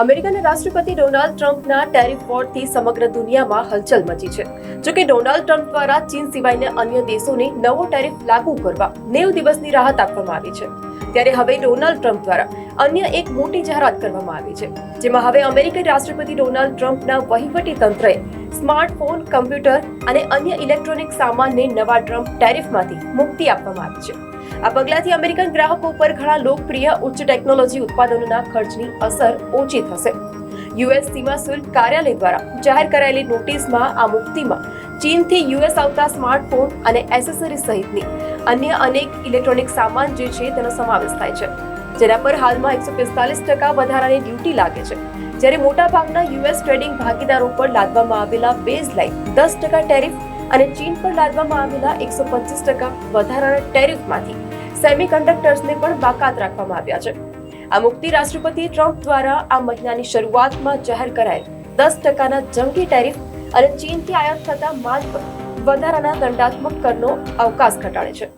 અમેરિકાના રાષ્ટ્રપતિ ડોનાલ્ડ ટ્રમ્પના ટેરિફ વોરથી સમગ્ર દુનિયામાં હલચલ મચી છે. જોકે ડોનાલ્ડ ટ્રમ્પ દ્વારા ચીન સિવાયના અન્ય દેશોને નવો ટેરિફ લાગુ કરવા નેવ દિવસની રાહત આપવામાં આવી છે. ત્યારે હવે ડોનાલ્ડ ટ્રમ્પ દ્વારા અન્ય એક મોટી જાહેરાત કરવામાં આવી છે, જેમાં હવે અમેરિકન રાષ્ટ્રપતિ ડોનાલ્ડ ટ્રમ્પના વહીવટી તંત્રએ સ્માર્ટફોન, કમ્પ્યુટર અને અન્ય ઇલેક્ટ્રોનિક સામાનને નવા ટ્રમ્પ ટેરિફમાંથી મુક્તિ આપવામાં આવી છે. આ પગલાંથી અમેરિકન ગ્રાહકો પર ઘણા લોકપ્રિય ઉચ્ચ ટેકનોલોજી ઉત્પાદનોના ખર્ચની અસર ઓછી થશે. યુએસ સીમા શુલ્ક કાર્યાલય દ્વારા જાહેર કરાયેલી નોટિસમાં આ મુક્તિમાં ચીનથી યુએસ આવતા સ્માર્ટફોન અને એસેસરી સહિતની અન્ય અનેક ઇલેક્ટ્રોનિક સામાન જે છે તેનો સમાવેશ થાય છે, જેના પર હાલમાં એકસો પિસ્તાલીસ ટકા વધારાની ડ્યુટી લાગે છે. જ્યારે મોટાભાગના યુએસ ટ્રેડિંગ ભાગીદારો પર લાદવામાં આવેલા બેઝ લાઇન દસ ટકા ટેરિફ અને ચીન પર લાદવામાં આવેલા એકસો પચીસ ટકા વધારાના ટેરિફમાંથી સેમિકન્ડક્ટર્સને પણ બાકાત રાખવામાં આવ્યા છે. આ મુક્તિ રાષ્ટ્રપતિ ટ્રમ્પ દ્વારા આ મહિનાની શરૂઆતમાં જાહેર કરાયેલ દસ ટકાના જંગી ટેરિફ અને ચીનથી આયાત થતા માલ પર વધારાના દંડાત્મક કરનો અવકાશ ઘટાડે છે.